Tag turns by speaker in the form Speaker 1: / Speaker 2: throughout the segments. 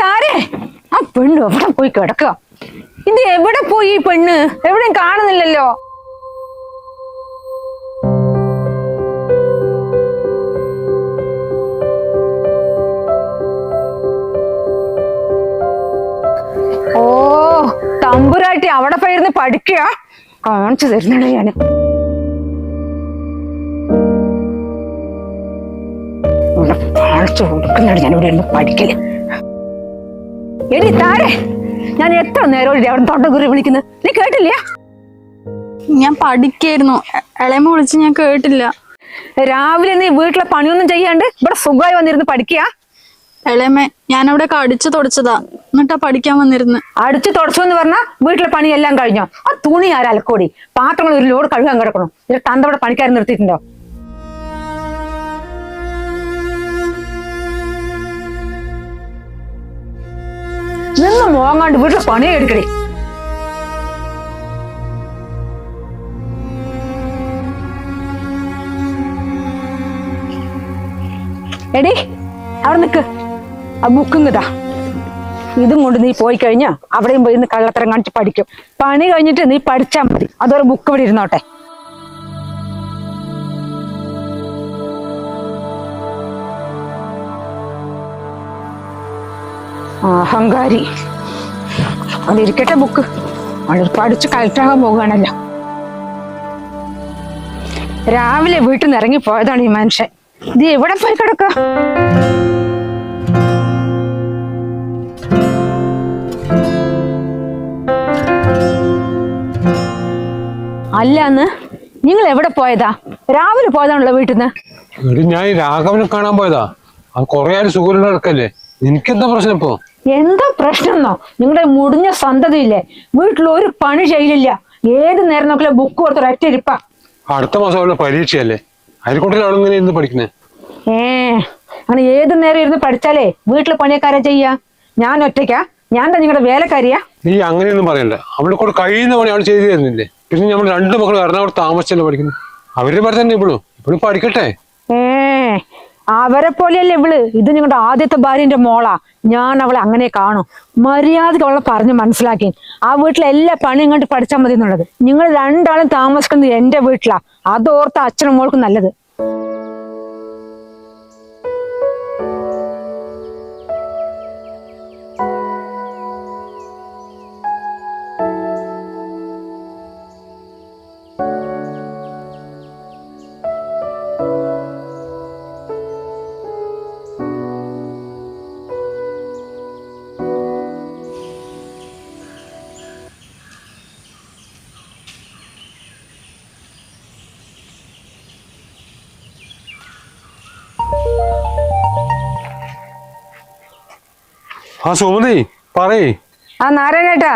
Speaker 1: താരേ ആ പെണ്ണ് എവിടെ പോയി കിടക്കുക? ഇത് എവിടെ പോയി ഈ പെണ്ണ്? എവിടെയും കാണുന്നില്ലല്ലോ. അവിടെ പോയിരുന്ന് പഠിക്കുക. കാണിച്ചു തരുന്നുണ്ട് കാണിച്ചു കൊടുക്കുന്നുണ്ട് ഞാൻ ഇവിടെ ഇരുന്ന് പഠിക്കൽ. എടി താഴെ ഞാൻ എത്ര നേരം അവിടെ തൊണ്ടകുറി വിളിക്കുന്നത് നീ കേട്ടില്ല?
Speaker 2: ഞാൻ പഠിക്കായിരുന്നു. ഇളയമ്മ വിളിച്ച് ഞാൻ കേട്ടില്ല.
Speaker 1: രാവിലെ നീ വീട്ടിലെ പണിയൊന്നും ചെയ്യാണ്ട് ഇവിടെ സുഖമായി വന്നിരുന്ന് പഠിക്കുക.
Speaker 2: ഇളയമ്മ ഞാനവിടെ കടിച്ചു തുടച്ചതാ. എന്നിട്ടാ പഠിക്കാൻ വന്നിരുന്നു?
Speaker 1: അടിച്ചു തുടച്ചു എന്ന് പറഞ്ഞാൽ വീട്ടിലെ പണിയെല്ലാം കഴിഞ്ഞോ? ആ തുണി ആരാ അലക്കോടി? പാത്രങ്ങൾ ഒരു ലോഡ് കഴുകാൻ കിടക്കണോ? ഇതിൽ തന്തവിടെ പണിക്കാരൻ നിർത്തിയിട്ടുണ്ടോ? നിന്ന് മോങ്ങാണ്ട് വീട്ടിലെ പണിയെ എടുക്കടി. എടി അവിടെ നിൽക്ക് ആ ബുക്കിങ് കിട്ടാ ഇതും കൊണ്ട് നീ പോയി കഴിഞ്ഞാ അവിടെയും പോയി കള്ളത്തരം കാണിച്ച് പഠിക്കും. പണി കഴിഞ്ഞിട്ട് നീ പഠിച്ചാ മതി. അതൊരു ബുക്ക് ഇവിടെ ഇരുന്നോട്ടെ. അഹങ്കാരി. അതിരിക്കട്ടെ ബുക്ക് അവൾ പഠിച്ച് കലക്ടറാകാൻ പോകുകയാണല്ലോ രാവിലെ വീട്ടിൽ നിന്ന് ഇറങ്ങി പോയതാണ് ഈ മനുഷ്യൻ. ഇത് എവിടെ പോയി കിടക്കുക അല്ല അന്ന് നിങ്ങൾ എവിടെ പോയതാ? രാവിലെ പോയതാണല്ലോ വീട്ടിൽ നിന്ന്
Speaker 3: ഞാൻ രാഘവനെ കാണാൻ പോയതാ. അത് കൊറേ ആരും സുഖമില്ല നടക്കല്ലേ? എനിക്കെന്താ പ്രശ്നം ഇപ്പൊ?
Speaker 1: എന്താ പ്രശ്നമെന്നോ നിങ്ങളുടെ മുടിഞ്ഞ സന്തതിയില്ലേ? വീട്ടിൽ ഒരു പണി ചെയ്യില്ല ഏത് നേരം നോക്കില്ല ബുക്ക് കൊടുത്ത് ഒരൊറ്റ ഇരിപ്പാ.
Speaker 3: അടുത്ത മാസം അവളുടെ പരീക്ഷയല്ലേ? അവൾ ഇങ്ങനെ ഇരുന്ന് പഠിക്കുന്നേ?
Speaker 1: ഏ അങ്ങനെ ഏത് നേരം ഇരുന്ന് പഠിച്ചാലേ വീട്ടിലെ പണിയക്കാരാ ചെയ്യാ? ഞാൻ ഒറ്റയ്ക്കാ? ഞാൻ നിങ്ങളുടെ വേലക്കാരിയാ?
Speaker 3: നീ അങ്ങനെയൊന്നും പറയണ്ട. അവളെ കൂടെ കഴിയുന്ന പണി അവൾ ചെയ്തു തരുന്നില്ലേ? പിന്നെ നമ്മൾ രണ്ട് മക്കൾ എറണാകുളത്ത് താമസിച്ചല്ലേ പഠിക്കുന്നു. അവരുടെ പേര് തന്നെ ഇപ്പോഴും ഇപ്പോഴും പഠിക്കട്ടെ.
Speaker 1: അവരെ പോലെയല്ലേ ഇവൾ? ഇത് നിങ്ങളുടെ ആദ്യത്തെ ഭാര്യന്റെ മോളാ. ഞാൻ അവളെ അങ്ങനെ കാണും. മര്യാദയ്ക്ക് അവളെ പറഞ്ഞ് മനസ്സിലാക്കി. ആ വീട്ടിലെ എല്ലാ പണിയും കണ്ട് പഠിച്ചാൽ മതി എന്നുള്ളത് നിങ്ങൾ രണ്ടാളും താമസിക്കുന്നത് എന്റെ വീട്ടിലാ. അതോർത്ത അച്ഛനും മോൾക്കും നല്ലത്.
Speaker 3: ആ സുമതി പറയേ.
Speaker 1: ആ നാരായണേട്ടാ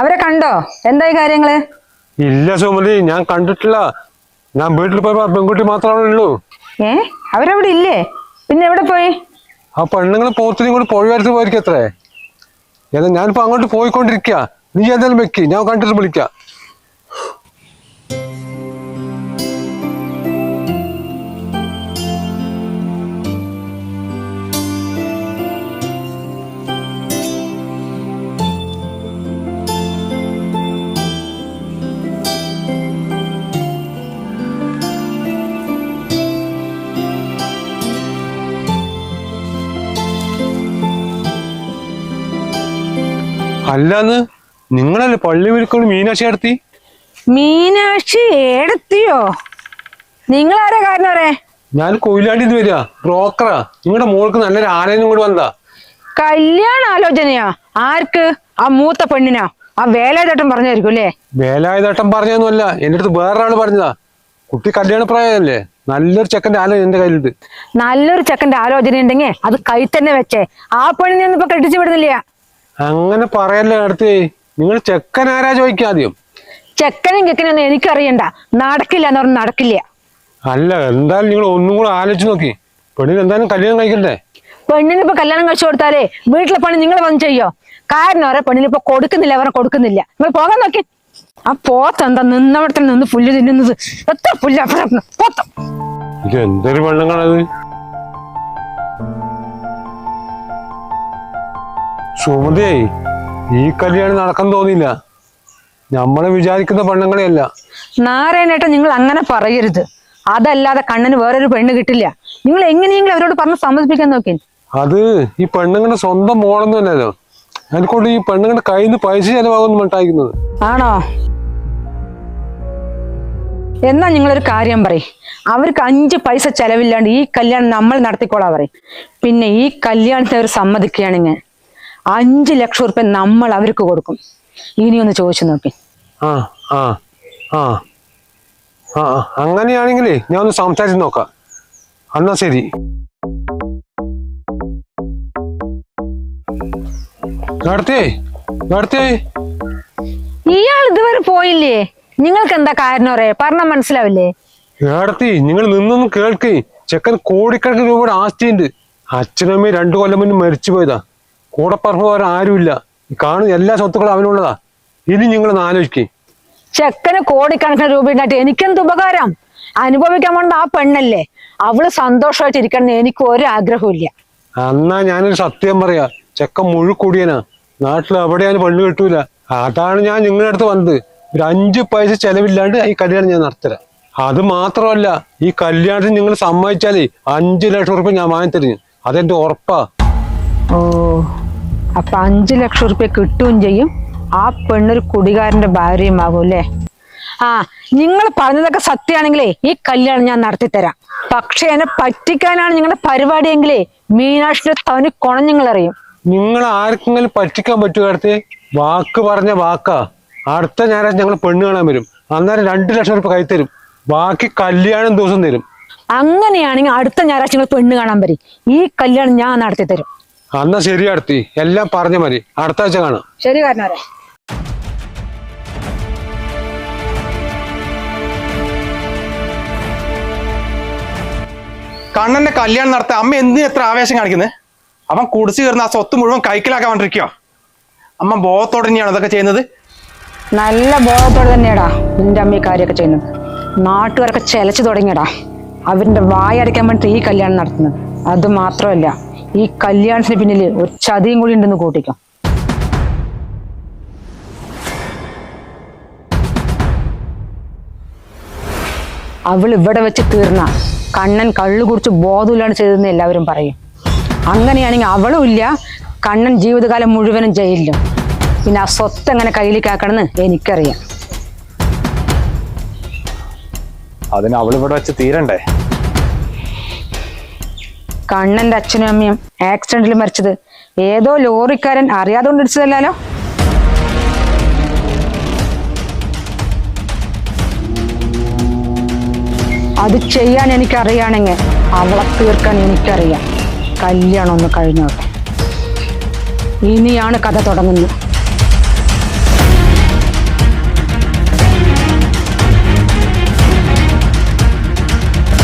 Speaker 1: അവരെ കണ്ടോ? എന്തായി കാര്യങ്ങൾ?
Speaker 3: ഇല്ല സുമതി ഞാൻ കണ്ടിട്ടില്ല. ഞാൻ വീട്ടിൽ പോയപ്പോ ആ പെൺകുട്ടി മാത്രമേ ഉള്ളൂ?
Speaker 1: ഏ? അവരവിടെ ഇല്ലേ? പിന്നെ എവിടെ പോയി?
Speaker 3: ആ പെണ്ണുങ്ങൾ പോത്തിനും കൂടി പൊഴിവരത്ത് പോയിരിക്കത്രേ. ഞാനിപ്പോ അങ്ങോട്ട് പോയിക്കൊണ്ടിരിക്കുക നീ എന്തായാലും വെക്കി ഞാൻ കണ്ടിട്ട് വിളിക്കാം. അല്ലാന്ന് നിങ്ങളല്ലേ പള്ളി വിരിക്കൊണ്ട് മീനാക്ഷി എടുത്തി?
Speaker 1: മീനാക്ഷി എടുത്തിയോ? നിങ്ങൾ ആരാ കാരണവരെ
Speaker 3: ഞാൻ കൊയിലാണ്ടി വരിക ബ്രോക്കറാ. നിങ്ങളുടെ മോൾക്ക് നല്ലൊരു ആനയും കൂടി വന്നതാ.
Speaker 1: കല്യാണ ആലോചനയാ. ആർക്ക്? ആ മൂത്ത പെണ്ണിനാ. ആ വേലാതേട്ടൻ പറഞ്ഞായിരിക്കും അല്ലേ?
Speaker 3: വേലായുധേട്ടൻ പറഞ്ഞതൊന്നുമല്ല. എന്റെ അടുത്ത് വേറൊരാൾ പറഞ്ഞതാ. കുട്ടി കല്യാണ പ്രായമല്ലേ നല്ലൊരു ചെക്കന്റെ ആലോചന എന്റെ കയ്യിലുണ്ട്.
Speaker 1: നല്ലൊരു ചെക്കന്റെ ആലോചന ഉണ്ടെങ്കിൽ അത് കൈ തന്നെ വെച്ചേ. ആ പെണ്ണിനെ ഒന്നും ഇപ്പൊ കെട്ടിച്ചു വിടുന്നില്ല.
Speaker 3: അങ്ങനെ പറയല്ലേ അടുത്ത്. നിങ്ങൾ ചെക്കൻ ആരാ ചോദിക്കാദ്യം
Speaker 1: ചെക്കനും ചെക്കനൊന്നും എനിക്കറിയണ്ട. നടക്കില്ല എന്ന് പറഞ്ഞാൽ നടക്കില്ല.
Speaker 3: അല്ല എന്തായാലും നിങ്ങൾ ഒന്നും കൂടെ ആലോചിച്ച് നോക്കി. പെണ്ണിന് എന്തായാലും കല്യാണം കഴിക്കണ്ടേ?
Speaker 1: പെണ്ണിന് ഇപ്പൊ കല്യാണം കഴിച്ചു കൊടുത്താലേ വീട്ടിലെ പണി നിങ്ങൾ വന്ന് ചെയ്യോ? കാരണം അവരെ പെണ്ണിന് ഇപ്പൊ കൊടുക്കുന്നില്ല അവരെ കൊടുക്കുന്നില്ല. നിങ്ങൾ പോകാൻ നോക്കി. ആ പോത്ത് എന്താ നിന്നവിടെ നിന്ന് പുല്ല് തിന്നുന്നത്? എത്ര പുല്ല് പോത്ത.
Speaker 3: ഇത് എന്തൊരു പെണ്ണുങ്ങളത്? സുമതിയേ ഈ കല്യാണം നടക്കാൻ തോന്നിയില്ല. നമ്മളെ വിചാരിക്കുന്ന പെണ്ണുങ്ങളെയല്ല.
Speaker 1: നാരായണേട്ട നിങ്ങൾ അങ്ങനെ പറയരുത്. അതല്ലാതെ കണ്ണന് വേറൊരു പെണ്ണ് കിട്ടില്ല. നിങ്ങൾ എങ്ങനെയെങ്കിലും അവരോട് പറഞ്ഞ് സമ്മതിപ്പിക്കാൻ നോക്കി
Speaker 3: അത് ഈ പെണ്ണുങ്ങളുടെ സ്വന്തം മോളൊന്നും അല്ലല്ലോ അതിനെക്കൊണ്ട് ഈ പെണ്ണുങ്ങളുടെ കയ്യിൽ നിന്ന് പൈസ ചെലവാകുന്നു മട്ടായിരിക്കുന്നത്
Speaker 1: ആണോ? എന്നാ നിങ്ങളൊരു കാര്യം പറയും. അവർക്ക് അഞ്ച് പൈസ ചെലവില്ലാണ്ട് ഈ കല്യാണം നമ്മൾ നടത്തിക്കോളാ പറയും. പിന്നെ ഈ കല്യാണത്തെ അവർ സമ്മതിക്കുകയാണെങ്കിൽ അഞ്ച് ലക്ഷം റുപ്യ നമ്മൾ അവർക്ക് കൊടുക്കും. ഇനി ഒന്ന് ചോദിച്ചു നോക്കി.
Speaker 3: ആ ആ ആ ആ ആ. അങ്ങനെയാണെങ്കിലേ ഞാൻ ഒന്ന് സംസാരിച്ച് നോക്കാം. എന്നാ ശരി.
Speaker 1: ഇയാൾ ഇതുവരെ പോയില്ലേ? നിങ്ങൾക്ക് എന്താ കാരണം അറിയാ? പറഞ്ഞ മനസ്സിലാവില്ലേ?
Speaker 3: ഏടത്തി നിങ്ങൾ നിന്നൊന്നും കേൾക്കേ. ചെക്കൻ കോടിക്കണക്കിന് രൂപയുടെ ആസ്തിയുണ്ട്. അച്ഛനമ്മയും രണ്ടു കൊല്ലം മുന്നേ മരിച്ചു പോയതാ കൂടെ ഈ കാണുന്ന എല്ലാ സ്വത്തുക്കളും അവനുള്ളതാ. ഇനി നിങ്ങൾ ആലോചിക്കേ.
Speaker 1: ചെക്കന് കോടിക്കണക്കിന് രൂപ ഉണ്ടായിട്ട് എനിക്കെന്ത് ഉപകാരം? അനുഭവിക്കാൻ വേണ്ട ആ പെണ്ണല്ലേ? അവൾ സന്തോഷമായിട്ട് ഇരിക്കണം എനിക്ക് ഒരു ഇല്ല
Speaker 3: എന്നാ ഞാനൊരു സത്യം പറയാ. ചെക്കൻ മുഴുക്കൂടിയനാ. നാട്ടിൽ എവിടെയാണ് പെണ്ണ് കിട്ടൂല. അതാണ് ഞാൻ നിങ്ങളുടെ അടുത്ത് വന്നത്. ഒരു അഞ്ച് പൈസ ചെലവില്ലാണ്ട് ഈ കല്യാണം ഞാൻ നടത്തരാം അത് മാത്രമല്ല ഈ കല്യാണത്തിന് നിങ്ങൾ സമ്മതിച്ചാലേ അഞ്ചു ലക്ഷം ഉറപ്പ് ഞാൻ വാങ്ങിത്തരും. അതെന്റെ ഉറപ്പാ.
Speaker 1: ഓ അപ്പൊ അഞ്ചു ലക്ഷം റുപ്യ കിട്ടുകയും ചെയ്യും. ആ പെണ്ണൊരു കുടികാരന്റെ ഭാര്യയുമാകും അല്ലേ? ആ നിങ്ങൾ പറഞ്ഞതൊക്കെ സത്യമാണെങ്കിലേ ഈ കല്യാണം ഞാൻ നടത്തിത്തരാം. പക്ഷെ എന്നെ പറ്റിക്കാനാണ് നിങ്ങളുടെ പരിപാടിയെങ്കിലേ മീനാക്ഷിന്റെ തവന് കുണം നിങ്ങൾ അറിയും
Speaker 3: നിങ്ങൾ ആർക്കെങ്കിലും പറ്റിക്കാൻ പറ്റുമോ അടുത്ത്? വാക്ക് പറഞ്ഞ വാക്കാ. അടുത്ത ഞായറാഴ്ച ഞങ്ങൾ പെണ്ണ് കാണാൻ വരും. അന്നേരം രണ്ടു ലക്ഷം റുപ്യ കൈ തരും. ബാക്കി കല്യാണം ദിവസം തരും.
Speaker 1: അങ്ങനെയാണെങ്കിൽ അടുത്ത ഞായറാഴ്ച നിങ്ങൾ പെണ്ണ് കാണാൻ വരും. ഈ കല്യാണം ഞാൻ നടത്തി തരും
Speaker 3: അന്നാ ശരി അടുത്തി. എല്ലാം പറഞ്ഞ മതി. അടുത്ത ആഴ്ച കാണാം.
Speaker 1: ശരി കാരണവരെ.
Speaker 4: കണ്ണന്റെ കല്യാണം നടത്താൻ അമ്മ എന്തിനു എത്ര ആവേശം കാണിക്കുന്നത് അവൻ കുടിച്ചു കയറുന്ന ആ സ്വത്ത് മുഴുവൻ കൈക്കലാക്കാൻ വേണ്ടിരിക്കോ അമ്മ ബോധത്തോടെ തന്നെയാണ് ഇതൊക്കെ ചെയ്യുന്നത്?
Speaker 1: നല്ല ബോധത്തോടെ തന്നെയാടാ നിന്റെ അമ്മ ഈ കാര്യമൊക്കെ ചെയ്യുന്നത്. നാട്ടുകാരൊക്കെ ചെലച്ചു തുടങ്ങിയടാ. അവരുടെ വായടയ്ക്കാൻ വേണ്ടി ഈ കല്യാണം നടത്തുന്നത്. അത് മാത്രമല്ല ഈ കല്യാണത്തിന് പിന്നിൽ ഒരു ചതിയും കൂടി ഉണ്ടെന്ന് കൂട്ടിക്കോ. അവൾ ഇവിടെ വെച്ച് തീർന്ന കണ്ണൻ കള്ളു കുറിച്ച് ബോധമില്ലാണ്ട് ചെയ്തതെന്ന് എല്ലാവരും പറയും. അങ്ങനെയാണെങ്കിൽ അവളും ഇല്ല കണ്ണൻ ജീവിതകാലം മുഴുവനും ജയിലിലും. പിന്നെ ആ സ്വത്ത് എങ്ങനെ കയ്യിലേക്ക് ആക്കണമെന്ന് എനിക്കറിയാം.
Speaker 4: അതിന് അവൾ ഇവിടെ വെച്ച് തീരണ്ടേ?
Speaker 1: കണ്ണന്റെ അച്ഛനും അമ്മയും ആക്സിഡന്റിൽ മരിച്ചത്. ഏതോ ലോറിക്കാരൻ അറിയാതെ കൊണ്ടിടിച്ചതല്ലോ അത് ചെയ്യാൻ എനിക്കറിയാണെങ്കിൽ അവളെ തീർക്കാൻ എനിക്കറിയാം. കല്യാണം ഒന്ന് കഴിഞ്ഞോട്ടെ. ഇനിയാണ് കഥ തുടങ്ങുന്നത്.